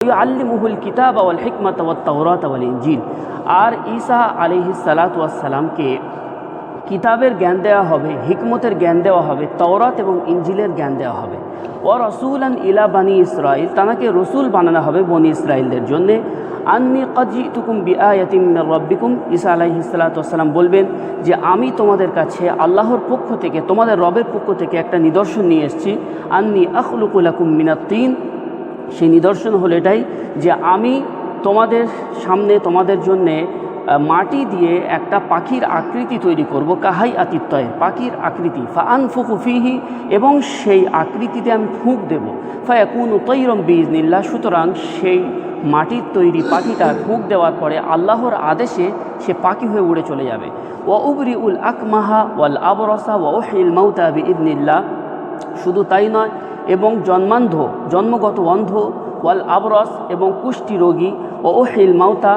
আল্লিমুহুল কিতাব আওয়াল হিকমত তাওরাত ওয়াল ইনজিল। আর ঈসা আলাইহিস সালাতু ওয়াস সালামকে কিতাবের জ্ঞান দেওয়া হবে, হিকমতের জ্ঞান দেওয়া হবে, তওরাত এবং ইঞ্জিলের জ্ঞান দেওয়া হবে। ও রসুল আন ইলা বানি ইসরায়েল তানাকে রসুল বানানো হবে বনি ইসরায়েলদের জন্যে। আন্নি কাজি তুকুম বিআয়াতিম রব্বিকুম, ঈসা আলাইহিসালাতাম বলবেন যে, আমি তোমাদের কাছে আল্লাহর পক্ষ থেকে, তোমাদের রবের পক্ষ থেকে একটা নিদর্শন নিয়ে এসেছি। আন্নি আখলুকুল আখলুকুলাকুম মিনাত্তিন সেই নিদর্শন হলো এটাই যে আমি তোমাদের সামনে, তোমাদের জন্যে মাটি দিয়ে একটা পাখির আকৃতি তৈরি করব, কাহাই আতিত্যয় পাখির আকৃতি। ফা আনফুকু ফিহি, এবং সেই আকৃতিতে আমি ফুঁক দেব। ফায়াকুন তৈরম বিজনিল্লা সুতরাং সেই মাটির তৈরি পাখিটা ফুঁক দেওয়ার পরে আল্লাহর আদেশে সে পাখি হয়ে উড়ে চলে যাবে। ও উবরি উল আকমাহা ওয়াল আবরসা ও ওহিল মাউতা বি ইদনিল্লা শুধু তাই নয় এবং জন্মান্ধ, জন্মগত অন্ধ, ওয়াল আবরস এবং কুষ্টি রোগী ও ওহিল মাউতা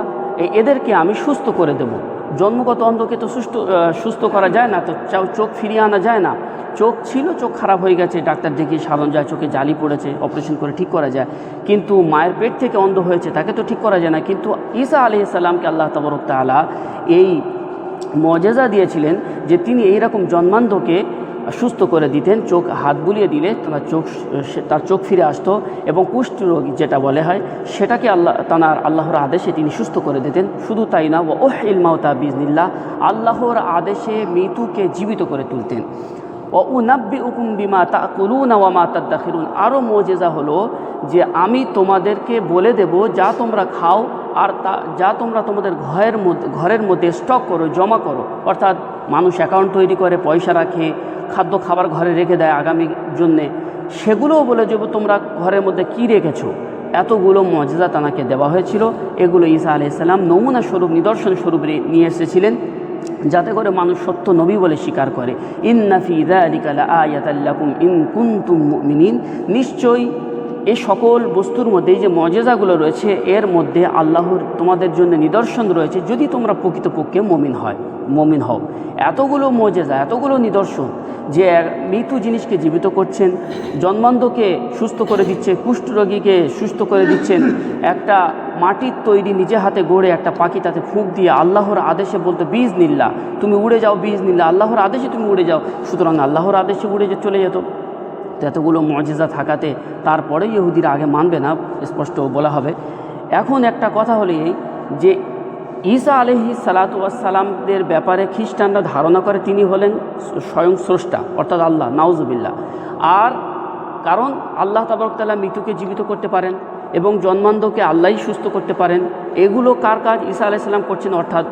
এদেরকে আমি সুস্থ করে দেব। জন্মগত অন্ধকে তো সুস্থ সুস্থ করা যায় না, তো চোখ ফিরিয়ে আনা যায় না। চোখ ছিল, চোখ খারাপ হয়ে গেছে, ডাক্তার দেখিয়ে সাধন যায়, চোখে জালি পড়েছে, অপারেশন করে ঠিক করা যায়। কিন্তু মায়ের পেট থেকে অন্ধ হয়েছে, তাকে তো ঠিক করা যায় না। কিন্তু ঈসা আলহি সাল্লামকে আল্লাহ তবরক তালা এই মজেজা দিয়েছিলেন যে তিনি এইরকম জন্মান্ধকে সুস্থ করে দিতেন, চোখ হাত বুলিয়ে দিলে তার চোখ তার চোখ ফিরে আসতো এবং কুষ্ঠ রোগ যেটা বলে হয়, সেটাকে আল্লাহ তানার আল্লাহর আদেশে তিনি সুস্থ করে দিতেন। শুধু তাই না ও ওহিল মাউতা বিজনিল্লা আল্লাহর আদেশে মৃতুকে জীবিত করে তুলতেন। ও উনাব্বি উকুম বিমা তা করুন ওয়ামা তাদ্দাখিরুন। আরও মজেজা হলো যে আমি তোমাদেরকে বলে দেব, যা তোমরা খাও আর তা, যা তোমরা তোমাদের ঘরের মধ্যে ঘরের মধ্যে স্টক করো, জমা করো। অর্থাৎ মানুষ অ্যাকাউন্ট তৈরি করে, পয়সা রাখে, খাদ্য খাবার ঘরে রেখে দেয় আগামী জন্যে, সেগুলোও বলে যে তোমরা ঘরের মধ্যে কি রেখেছো? এতগুলো মজেজা তানাকে দেওয়া হয়েছিল। এগুলো ঈসা আলাইসাল্লাম নমুনা স্বরূপ, নিদর্শন স্বরূপ নিয়ে এসেছিলেন। যাতে করে মানুষ সত্য নবী বলে স্বীকার করে। ইন্নাফি দালিকালা আয়াতাল্লাকুম ইন কুন্তুম মুমিনিন। নিশ্চয়ই এই সকল বস্তুর মধ্যে, এই যে মজেজাগুলো রয়েছে, এর মধ্যে আল্লাহর তোমাদের জন্য নিদর্শন রয়েছে, যদি তোমরা প্রকৃতপক্ষে মমিন হয়, মমিন হও। এতগুলো মজেজা, এতগুলো নিদর্শন যে এক মৃত জিনিসকে জীবিত করছেন, জন্মান্ধকে সুস্থ করে দিচ্ছে কুষ্ঠরোগীকে সুস্থ করে দিচ্ছেন, একটা মাটির তৈরি নিজে হাতে গড়ে একটা পাখি তাতে ফুঁক দিয়ে আল্লাহর আদেশে বলতে বীজ নিল্লা তুমি উড়ে যাও বীজ নিল্লা আল্লাহর আদেশে তুমি উড়ে যাও। সুতরাং আল্লাহর আদেশে উড়ে যে চলে যেত। এতগুলো মজেজা থাকাতে তারপরে ইহুদিরা আগে মানবে না, স্পষ্ট বলা হবে। এখন একটা কথা হলো এই যে ঈসা আলহি সালাতামদের ব্যাপারে খ্রিস্টানরা ধারণা করে তিনি হলেন স্বয়ং স্রষ্টা, অর্থাৎ আল্লাহ নাউজুবিল্লা আর কারণ আল্লাহ তাবরকতাল্লাহ মৃত্যুকে জীবিত করতে পারেন এবং জন্মান্ধকে আল্লাহই সুস্থ করতে পারেন। এগুলো কার কাজ? ঈসা আলাইসাল্লাম করছেন, অর্থাৎ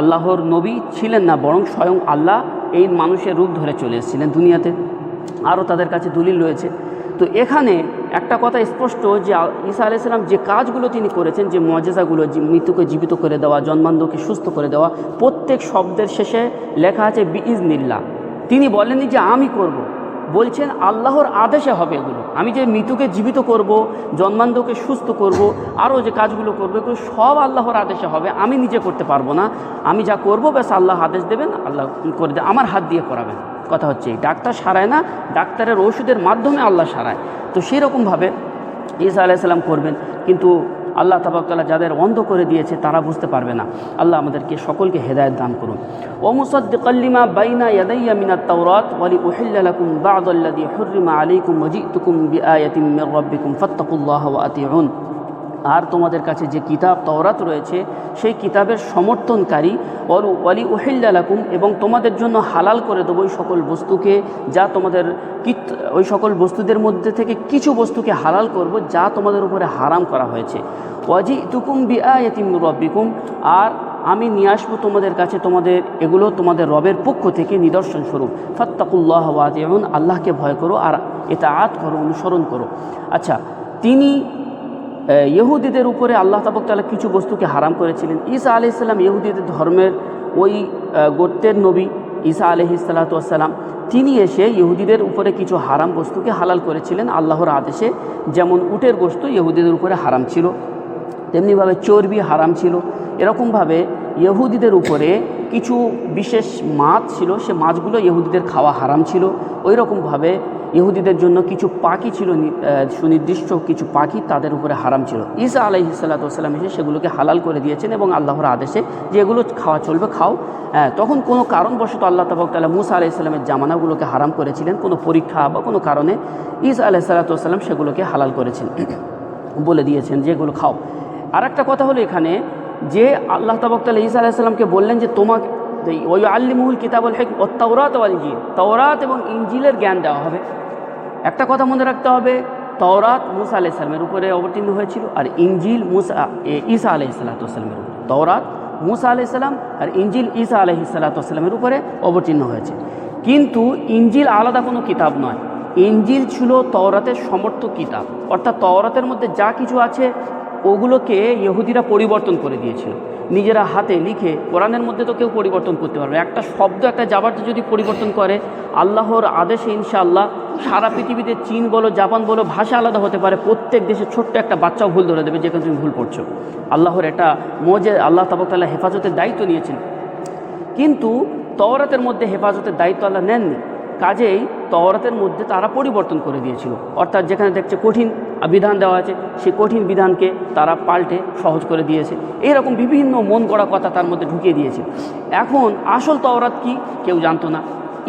আল্লাহর নবী ছিলেন না, বরং স্বয়ং আল্লাহ এই মানুষের রূপ ধরে চলে এসেছিলেন দুনিয়াতে। আরও তাদের কাছে দলিল রয়েছে। তো এখানে একটা কথা স্পষ্ট যে ঈসা আলাইসাল্লাম যে কাজগুলো তিনি করেছেন, যে মজেজাগুলো মৃত্যুকে জীবিত করে দেওয়া, জন্মান্ধকে সুস্থ করে দেওয়া, প্রত্যেক শব্দের শেষে লেখা আছে বিইজনিল্লা তিনি বলেননি যে আমি করব। বলছেন আল্লাহর আদেশে হবে এগুলো। আমি যে মৃত্যুকে জীবিত করব, জন্মান্ধকে সুস্থ করব, আরও যে কাজগুলো করব, এগুলো সব আল্লাহর আদেশে হবে। আমি নিজে করতে পারব না। আমি যা করব, ব্যাস আল্লাহ আদেশ দেবেন, আল্লাহ করে আমার হাত দিয়ে করাবেন। কথা হচ্ছে, ডাক্তার সারায় না, ডাক্তারের ওষুধের মাধ্যমে আল্লাহ সারায়। তো সেই রকমভাবে ঈসা আলাইসাল্লাম করবেন, কিন্তু আল্লাহ তাবাক্তাল্লাহ যাদের অন্ধ করে দিয়েছে, তারা বুঝতে পারবে না। আল্লাহ আমাদেরকে সকলকে হেদায়ত দান করুন। ও মুসদ্দিকাল্লিমা বাইনা ইয়াদাইয়া মিনাত তাওরাত ওয়ালি উহিল্লা লাকুম বা'দাল্লাযী হুররিমা আলাইকুম ওয়াজি'তুকুম বিআয়াতিন মির রাব্বিকুম ফাত্তাকুল্লাহ ওয়া আতিউন। আর তোমাদের কাছে যে কিতাব তওরাত রয়েছে, সেই কিতাবের সমর্থনকারী ওর ওয়ালি ওহিল্লাকুম এবং তোমাদের জন্য হালাল করে দেবো ওই সকল বস্তুকে, যা তোমাদের কিত, ওই সকল বস্তুদের মধ্যে থেকে কিছু বস্তুকে হালাল করব, যা তোমাদের উপরে হারাম করা হয়েছে। ওয়াজি তুকুম বি আয়াতিম রব্বিকুম, আর আমি নিয়ে আসব তোমাদের কাছে তোমাদের, এগুলো তোমাদের রবের পক্ষ থেকে নিদর্শন স্বরূপ। ফাত্তাকুল্লাহ ওয়াতিউন আল্লাহকে ভয় করো, আর এটা আত করো, অনুসরণ করো। আচ্ছা তিনি ইহুদিদের উপরে আল্লাহ তাবকতালা কিছু বস্তুকে হারাম করেছিলেন। ঈসা আলি ইসলাম ইহুদিদের ধর্মের ওই গোত্রের নবী ঈসা আলহি সাল্লাতাম তিনি এসে ইহুদিদের উপরে কিছু হারাম বস্তুকে হালাল করেছিলেন আল্লাহর আদেশে। যেমন উটের বস্তু ইহুদিদের উপরে হারাম ছিল, তেমনিভাবে চর্বি হারাম ছিল। এরকমভাবে ইহুদিদের উপরে কিছু বিশেষ মাছ ছিল সে মাছগুলো ইহুদিদের খাওয়া হারাম ছিল। ওই রকমভাবে ইহুদিদের জন্য কিছু পাখি ছিল সুনির্দিষ্ট কিছু পাখি তাদের উপরে হারাম ছিল। ঈসা আলাইহি সাল্লাতাম এসে সেগুলোকে হালাল করে দিয়েছেন এবং আল্লাহর আদেশে যে এগুলো খাওয়া চলবে খাও। হ্যাঁ, তখন কোনো কারণবশত আল্লাহ তাবকতাল্লাহ মুসা আলাহি ইসলামের জামানাগুলোকে হারাম করেছিলেন কোনো পরীক্ষা বা কোনো কারণে ঈসা আলাহি সাল্লাতাম সেগুলোকে হালাল করেছেন। বলে দিয়েছেন যে এগুলো খাও। আর একটা কথা হলো এখানে যে আল্লাহ তাবকতাল ঈসা আলাইসাল্লামকে বললেন যে তোমাকে ওই আল্লিমুল কিতাবুল হেক ও তওরাত ওয়াল ইঞ্জিল তওরাত এবং ইঞ্জিলের জ্ঞান দেওয়া হবে। একটা কথা মনে রাখতে হবে, তওরাত মুসা আলাহ ইসলামের উপরে অবতীর্ণ হয়েছিল আর ইঞ্জিল মুসা ঈসা আলাহ ইসলাতামের উপরে। তওরাত মুসা আলাহ ইসলাম আর ইঞ্জিল ঈসা আলহ ইসালাতামের উপরে অবতীর্ণ হয়েছে। কিন্তু ইঞ্জিল আলাদা কোনো কিতাব নয়। ইঞ্জিল ছিল তওরাতের সমর্থ কিতাব। অর্থাৎ তওরাতের মধ্যে যা কিছু আছে ওগুলোকে ইহুদিরা পরিবর্তন করে দিয়েছিল। নিজেরা হাতে লিখে কোরআনের মধ্যে তো কেউ পরিবর্তন করতে পারবে একটা শব্দ, একটা জাবারটা যদি পরিবর্তন করে, আল্লাহর আদেশে ইনশাআল্লাহ সারা পৃথিবীতে চীন বলো, জাপান বলো, ভাষা আলাদা হতে পারে। প্রত্যেক দেশে ছোট্ট একটা বাচ্চাও ভুল ধরে দেবে যেখানে তুমি ভুল পড়ছো। আল্লাহর এটা মজে, আল্লাহ তাবতাল্লাহ হেফাজতের দায়িত্ব নিয়েছেন। কিন্তু তওরাতের মধ্যে হেফাজতের দায়িত্ব আল্লাহ নেননি। কাজেই তওরাতের মধ্যে তারা পরিবর্তন করে দিয়েছিল। অর্থাৎ যেখানে দেখছে কঠিন বিধান দেওয়া আছে, সেই কঠিন বিধানকে তারা পাল্টে সহজ করে দিয়েছে। এরকম বিভিন্ন মন গড়া কথা তার মধ্যে ঢুকিয়ে দিয়েছে। এখন আসল তওরাত কি কেউ জানতো না।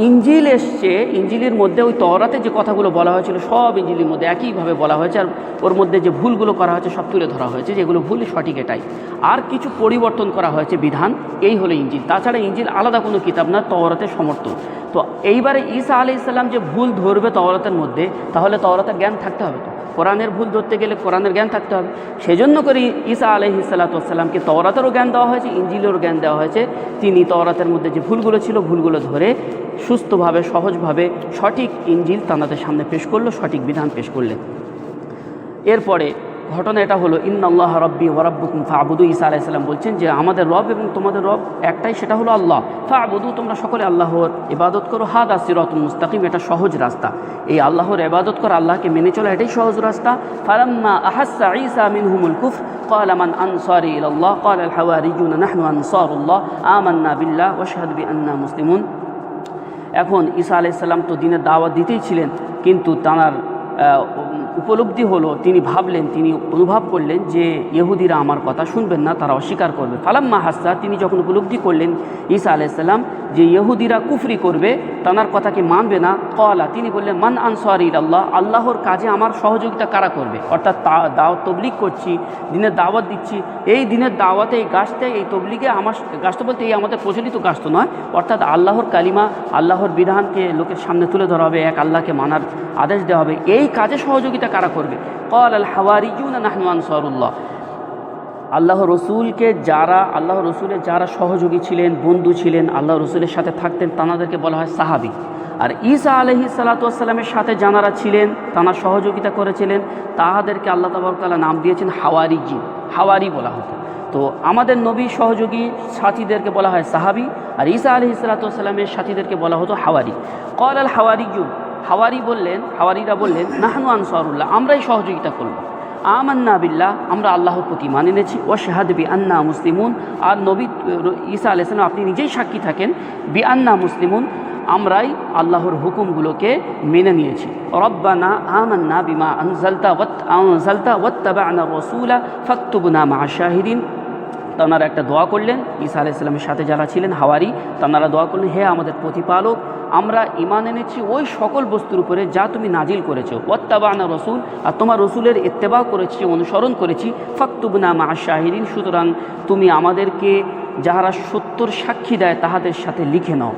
ইঞ্জিল এসছে, ইঞ্জিলের মধ্যে ওই তওরাতে যে কথাগুলো বলা হয়েছিল, সব ইঞ্জিলের মধ্যে একইভাবে বলা হয়েছে, আর ওর মধ্যে যে ভুলগুলো করা হয়েছে সব তুলে ধরা হয়েছে, যেগুলো ভুল সঠিক এটাই। আর কিছু পরিবর্তন করা হয়েছে বিধান, এই হলো ইঞ্জিল। তাছাড়া ইঞ্জিল আলাদা কোনো কিতাব না তওরাতের সমর্থন। তো এইবারে ঈসা আলি ইসলাম যে ভুল ধরবে তওরাতের মধ্যে, তাহলে তওরাতের জ্ঞান থাকতে হবে তো? কোরআনের ভুল ধরতে গেলে কোরআনের জ্ঞান থাকতে হবে। সেজন্য করে ঈসা আলহি সাল্লাতামকে তওরাতেরও জ্ঞান দেওয়া হয়েছে ইঞ্জিলেরও জ্ঞান দেওয়া হয়েছে। তিনি তওরাতের মধ্যে যে ভুলগুলো ছিল, ভুলগুলো ধরে সুস্থভাবে, সহজভাবে সঠিক ইঞ্জিল তাঁদের সামনে পেশ করল, সঠিক বিধান পেশ করলেন। এরপরে ঘটনা এটা হলো ইন্নআল্লাহ রব্বি ওরাব্বুকুম ফাবুদু ঈসা আলাইসাল্লাম বলছেন যে আমাদের রব এবং তোমাদের রব একটাই সেটা হলো আল্লাহ ফাবুদু তোমরা সকলে আল্লাহর ইবাদত করো হাদ আসিরত মুস্তাকিম এটা সহজ রাস্তা এই আল্লাহর ইবাদত করা আল্লাহকে মেনে চলা এটাই সহজ রাস্তা ফালাম্মা আহাসা ঈসা মিনহুমুল কুফ قال من أنصاري إلى الله قال الحواريون نحن أنصار الله آمنا بالله واشهد بأننا مسلمون এখন ঈসা আলাইসাল্লাম তো দিনের দাওয়াত দিতেই ছিলেন কিন্তু তাঁর আহ, উপলব্ধি হলো, তিনি ভাবলেন, তিনি অনুভব করলেন যে ইহুদিরা আমার কথা শুনবেন না, তারা অস্বীকার করবে। ফালাম্মা হাসা, তিনি যখন উপলব্ধি করলেন ঈসা আলাইসাল্লাম যে ইহুদিরা কুফরি করবে, তাঁর কথাকে মানবে না কলা তিনি বললেন, মান আনসার আল্লাহ আল্লাহর কাজে আমার সহযোগিতা কারা করবে? অর্থাৎ তা- দাওয়াত তবলিগ করছি, দিনের দাওয়াত দিচ্ছি, এই দিনের দাওয়াতে, এই গাছতে, এই তবলিগে আমার গাছটা বলতে এই আমাদের প্রচলিত গাছ তো নয়, অর্থাৎ আল্লাহর কালিমা, আল্লাহর বিধানকে লোকের সামনে তুলে ধরা হবে, এক আল্লাহকে মানার আদেশ দেওয়া হবে, এই কাজে সহযোগিতা কারা করবে? কল আল হাওয়ারিজুন নাহনু আনসারুল্লাহ আল্লাহ রসুলকে যারা, আল্লাহ রসুলের যারা সহযোগী ছিলেন, বন্ধু ছিলেন, আল্লাহ রসুলের সাথে থাকতেন, তানাদেরকে বলা হয় সাহাবি। আর ঈসা আলহি সালাতামের সাথে যারা ছিলেন তারা সহযোগিতা করেছিলেন, তাহাদেরকে আল্লাহ তাবরতাল্লাহ নাম দিয়েছেন হাওয়ারিজি হাওয়ারি বলা হতো। তো আমাদের নবী সহযোগী সাথীদেরকে বলা হয় সাহাবি, আর ঈসা আলহি সালাতামের সাথীদেরকে বলা হতো হাওয়ারি। কল আল হাওয়ারি হাওয়ারিজুন। হাওয়ারি বললেন, হাওয়ারিরা বললেন, নাহানু আনসারুল্লাহ, আমরাই সহযোগিতা করব। আমান্না বিল্লাহ, আমরা আল্লাহর প্রতি মানে এনেছি। ও শাহাদ বি আন্না মুসলিমুন। আর নবী ঈসা আলাইসলাম আপনি নিজেই সাক্ষী থাকেন বি আন্না মুসলিমুন, আমরাই আল্লাহর হুকুমগুলোকে মেনে নিয়েছি। রব্বানা আমান্না বিমা আনজালতা ওয়াত, আনজালতা ওয়াত্তাবা'না রাসূলা ফাকতুবনা মা শাহিদিন। তাঁরা একটা দোয়া করলেন। ঈসা আলাইসাল্লামের সাথে যারা ছিলেন হাওয়ারি, তাঁরা দোয়া করলেন, হে আমাদের প্রতিপালক আমরা ইমান এনেছি ওই সকল বস্তুর উপরে যা তুমি নাজিল করেছ। ওয়াত্তাবানা রসুল, আর তোমার রসুলের ইত্তেবা করেছি, অনুসরণ করেছি। ফাক্তুবনা মা শাহিরিন, সুতরাং তুমি আমাদেরকে যাহারা সত্যর সাক্ষী দেয়, তাহাদের সাথে লিখে নাও।